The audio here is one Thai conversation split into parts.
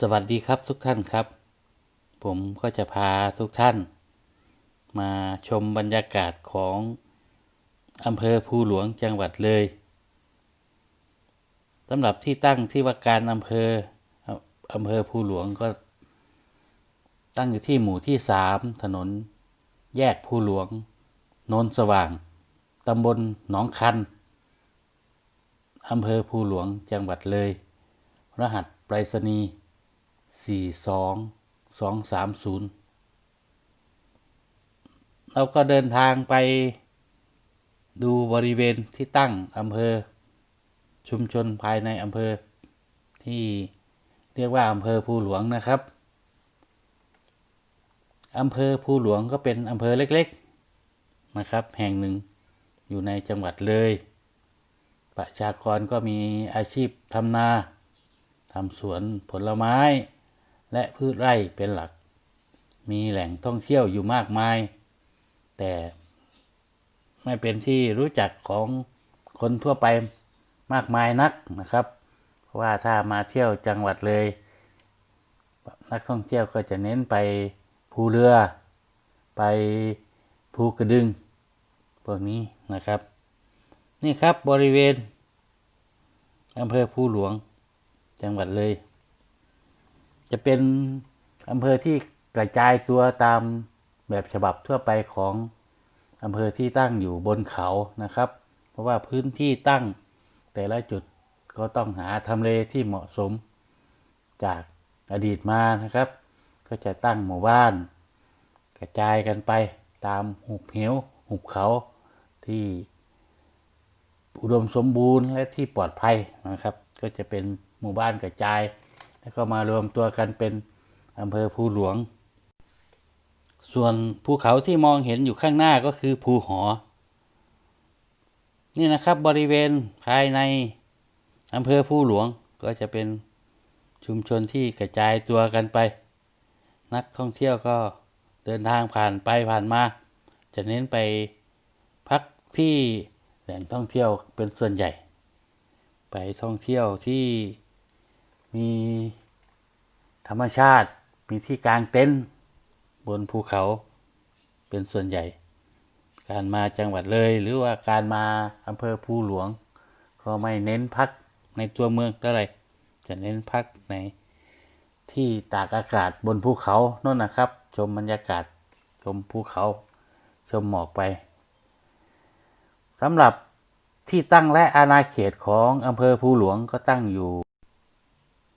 สวัสดีครับทุกท่านครับ ผมก็จะพาทุกท่าน มาชมบรรยากาศของอำเภอภูหลวงจังหวัดเลยสำหรับที่ตั้งที่ว่าการอำเภออำเภอภูหลวงก็ ตั้งอยู่ที่หมู่ที่สามถนน แยกภูหลวงโนนสว่างตำบลหนองคันอำเภอภูหลวงจังหวัดเลย รหัสไปรษณีย์ สี่สองสองสามศูนย์เราก็เดินทางไปดูบริเวณที่ตั้งอำเภอ ชุมชนภายในอำเภอ ที่เรียกว่าอำเภอภูหลวงนะครับอำเภอภูหลวงก็เป็นอำเภอเล็กๆนะครับ แห่งหนึ่งอยู่ในจังหวัดเลย ประชากรก็มีอาชีพทำนาทำสวนผลไม้ และพืชไร่เป็นหลัก มีแหล่งท่องเที่ยวอยู่มากมาย แต่ไม่เป็นที่รู้จักของคนทั่วไปมากมายนักนะครับเพราะว่าถ้ามาเที่ยวจังหวัดเลย นักท่องเที่ยวก็จะเน้นไปภูเรือ ไปภูกระดึงพวกนี้นะครับ นี่ครับบริเวณอำเภอภูหลวงจังหวัดเลย จะเป็นอำเภอที่กระจายตัวตามแบบฉบับทั่วไปของอำเภอที่ตั้งอยู่บนเขานะครับ เพราะว่าพื้นที่ตั้งแต่ละจุดก็ต้องหาทำเลที่เหมาะสมจากอดีตมานะครับ ก็จะตั้งหมู่บ้าน กระจายกันไปตามหุบเหวหุบเขาที่อุดมสมบูรณ์และที่ปลอดภัยนะครับ ก็จะเป็นหมู่บ้านกระจาย แล้วก็มารวมตัวกันเป็นอำเภอภูหลวง ส่วนภูเขาที่มองเห็นอยู่ข้างหน้าก็คือภูหอ นี่นะครับบริเวณภายในอำเภอภูหลวงก็จะเป็นชุมชนที่กระจายตัวกันไป นักท่องเที่ยวก็เดินทางผ่านไปผ่านมา จะเน้นไปพักที่แหล่งท่องเที่ยวเป็นส่วนใหญ่ ไปท่องเที่ยวที่ มีธรรมชาติ มีที่กลางเต็นท์บนภูเขาเป็นส่วนใหญ่ การมาจังหวัดเลย หรือว่าการมาอำเภอภูหลวง ก็ไม่เน้นพักในตัวเมืองเท่าไหร่จะเน้นพักในที่ตากอากาศบนภูเขาโน่นนะครับ ชมบรรยากาศชมภูเขา ชมหมอกไปสำหรับที่ตั้งและอาณาเขตของอำเภอภูหลวงก็ตั้งอยู่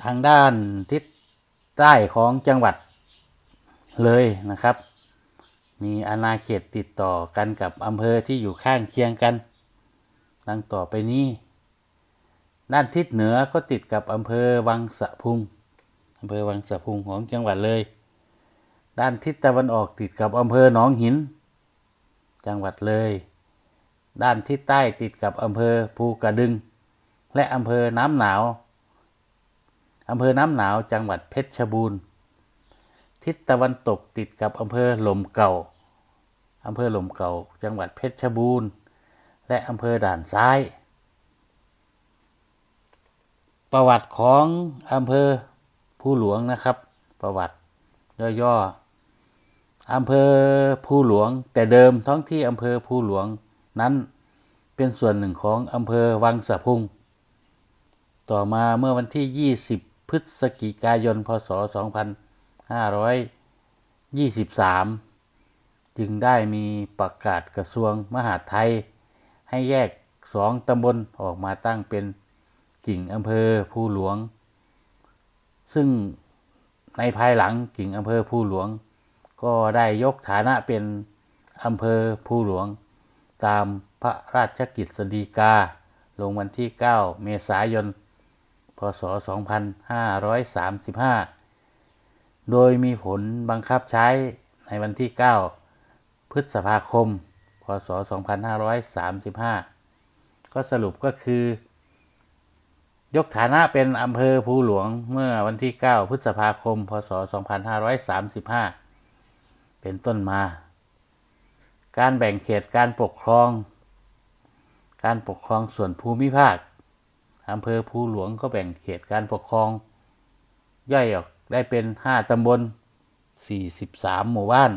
ทางด้านทิศใต้ของจังหวัดเลยนะครับ มีอาณาเขตติดต่อกันกับอำเภอที่อยู่ข้างเคียงกัน ดังต่อไปนี้ ด้านทิศเหนือก็ติดกับอำเภอวังสะพุงอำเภอวังสะพุงของจังหวัดเลย ด้านทิศตะวันออกติดกับอำเภอหนองหิน จังหวัดเลย ด้านทิศใต้ติดกับอำเภอภูกระดึง และอำเภอน้ำหนาว อำเภอน้ำหนาวจังหวัดเพชรบูรณ์ ทิศตะวันตกติดกับอำเภอหล่มเก่าอำเภอหล่มเก่า จังหวัดเพชรบูรณ์ และอำเภอด่านซ้าย ประวัติของอำเภอภูหลวงนะครับ ประวัติย่อๆอำเภอภูหลวง แต่เดิมท้องที่อำเภอภูหลวงนั้นเป็นส่วนหนึ่งของอำเภอวังสะพุง ต่อมาเมื่อวันที่ 20 พฤศจิกายน พศ 2523 จึงได้มีประกาศกระทรวงมหาดไทย ให้แยกสองตำบลออกมาตั้งเป็นกิ่งอำเภอภูหลวง ซึ่งในภายหลังกิ่งอำเภอภูหลวง ก็ได้ยกฐานะเป็นอำเภอภูหลวง ตามพระราชกิจสฎีกา ลงวันที่ 9 เมษายน ศ 2535 โดยมีผลบังคับใช้ในวันที่ 9 พฤษภาคม พศ 2535 ก็สรุปก็คือ ยกฐานะเป็นอำเภอภูหลวงเมื่อวันที่ 9 พฤษภาคม พศ 2535 เป็นต้นมา การแบ่งเขตการปกครอง การปกครองส่วนภูมิภาค อำเภอภูหลวงก็แบ่งเขตการปกครอง ย่อยออกได้เป็นห้าตำบลสี่สิบสามหมู่บ้าน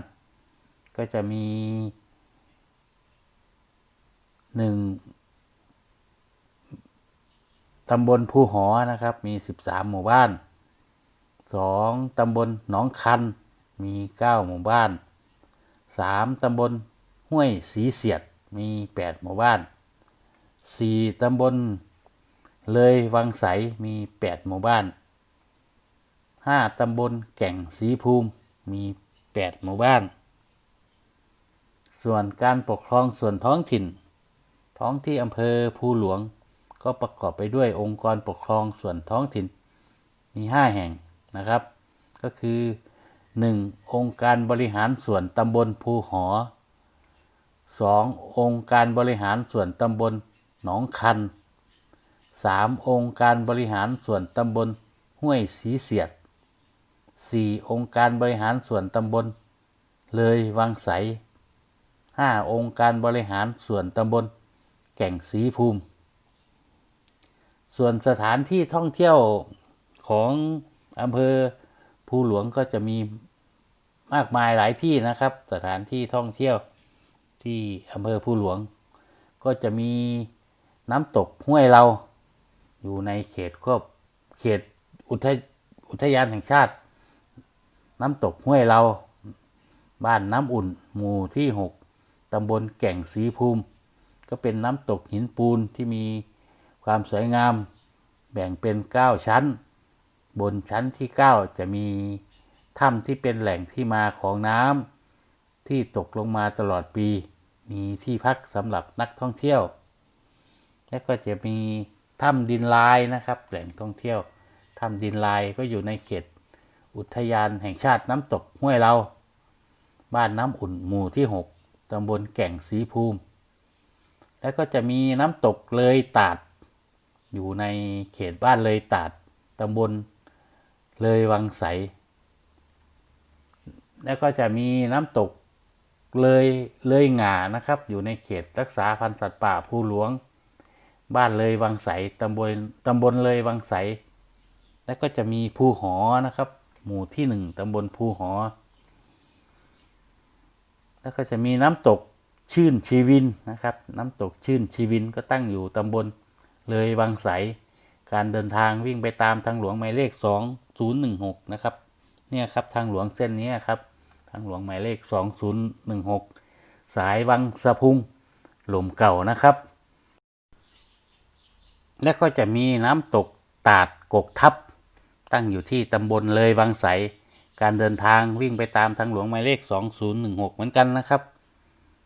ก็จะมีหนึ่งตำบลภูหอนะครับ มีสิบสามหมู่บ้านสองตำบลหนองคัน มีเก้าหมู่บ้านสามตำบลห้วยสีเสียด มีแปดหมู่บ้านสี่ตำบล เลยวังใสมีแปดหมู่บ้านห้าตำบลแก่งสีภูมิมีแปดหมู่บ้าน ส่วนการปกครองส่วนท้องถิ่น ท้องที่อำเภอภูหลวง ก็ประกอบไปด้วยองค์กรปกครองส่วนท้องถิ่น มี 5 แห่งนะครับ ก็คือ 1. องค์การบริหารส่วนตำบลภูหอ 2. องค์การบริหารส่วนตำบลหนองคัน 3. องค์การบริหารส่วนตำบลห้วยสีเสียด 4. องค์การบริหารส่วนตำบล เลยวังใส 5. องค์การบริหารส่วนตำบล แก่งสีภูมิ ส่วนสถานที่ท่องเที่ยวของอำเภอภูหลวงก็จะมีมากมายหลายที่นะครับ สถานที่ท่องเที่ยวที่อำเภอภูหลวง ก็จะมีน้ำตกห้วยเรา อยู่ในเขตควบเขตอุทยอุทยานแห่งชาติ น้ำตกห้วยเรา บ้านน้ำอุ่น หมู่ที่ 6 ตำบลแก่งสีภูมิ ก็เป็นน้ำตกหินปูนที่มีความสวยงาม แบ่งเป็น 9 ชั้น บนชั้นที่ 9 จะมีถ้ำที่เป็นแหล่งที่มาของน้ำที่ตกลงมาตลอดปี มีที่พักสำหรับนักท่องเที่ยว และก็จะมี ถ้ำดินลายนะครับ แหล่งท่องเที่ยวถ้ำดินลายก็อยู่ในเขต อุทยานแห่งชาติน้ำตกห้วยเรา บ้านน้ำอุ่นหมู่ที่ 6ตำบลแก่งสีภูมิ แล้วก็จะมีน้ำตกเลยตาด อยู่ในเขตบ้านเลยตาดตำบลเลยวังใส แล้วก็จะมีน้ำตกเลยเลยหงานะครับ อยู่ในเขตรักษาพันธุ์สัตว์ป่าภูหลวง บ้านเลยวังใสตำบลตำบลเลยวังใส แล้วก็จะมีภูหอนะครับ หมู่ที่หนึ่งตำบลภูหอ แล้วก็จะมีน้ำตกชื่นชีวินนะครับ น้ำตกชื่นชีวินก็ตั้งอยู่ตำบลเลยวังใส การเดินทางวิ่งไปตามทางหลวงหมายเลข 2016 นะครับ เนี่ยครับทางหลวงเส้นนี้ครับ ทางหลวงหมายเลข 2016 สายวังสะพุงหลุมเก่านะครับ และก็จะมีน้ำตกตาดกกทับ ตั้งอยู่ที่ตำบลเลยวังใส การเดินทางวิ่งไปตามทางหลวงหมายเลข 2016 เหมือนกันนะครับ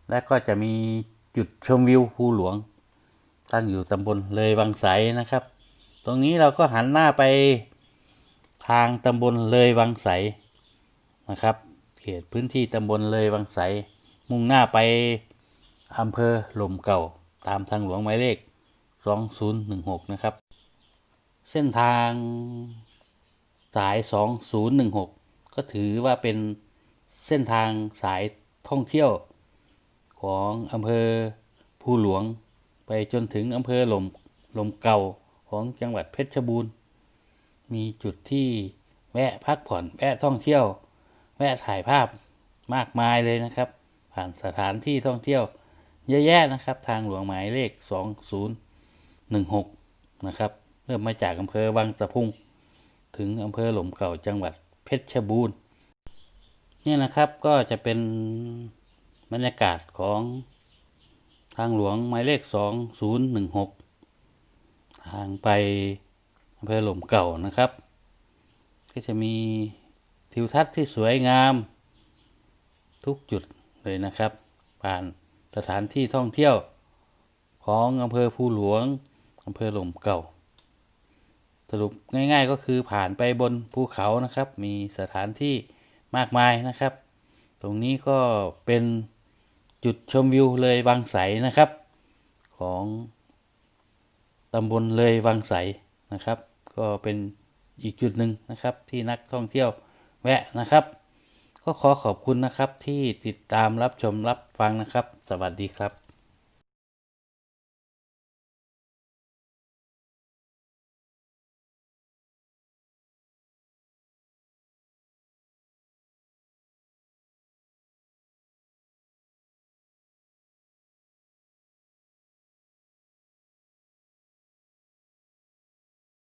และก็จะมีจุดชมวิวภูหลวง ตั้งอยู่ตำบลเลยวังใสนะครับ ตรงนี้เราก็หันหน้าไปทางตำบลเลยวังใสนะครับ เขตพื้นที่ตำบลเลยวังใส มุ่งหน้าไปอำเภอหลมเก่า ตามทางหลวงหมายเลข 2016 นะครับ เส้นทางสาย 2016 ก็ถือว่าเป็นเส้นทางสายท่องเที่ยวของอำเภอภูหลวงไปจนถึงอำเภอหลมหลมเก่าของจังหวัดเพชรบูรณ์ มีจุดที่แวะพักผ่อนแวะท่องเที่ยว แวะถ่ายภาพมากมายเลยนะครับ ผ่านสถานที่ท่องเที่ยวเยอะแยะนะครับ ทางหลวงหมายเลข 16 นะครับ เริ่มมาจากอำเภอวังสะพุง ถึงอำเภอหลมเก่าจังหวัดเพชรบูรณ์นี่นะครับก็จะเป็นบรรยากาศของทางหลวงหมายเลข 2016 ทางไปอำเภอหลมเก่านะครับ ก็จะมีทิวทัศน์ที่สวยงาม ทุกจุดเลยนะครับ ผ่านสถานที่ท่องเที่ยวของอำเภอภูหลวง อำเภอหลมเก่า สรุปง่าย ๆก็คือผ่านไปบนภูเขานะครับ มีสถานที่มากมายนะครับ ตรงนี้ก็เป็นจุดชมวิวเลยวังใสนะครับ ของตำบลเลยวังใสนะครับ ก็เป็นอีกจุดหนึ่งนะครับ ที่นักท่องเที่ยวแวะนะครับ ก็ขอขอบคุณนะครับที่ติดตามรับชมรับฟังนะครับ สวัสดีครับ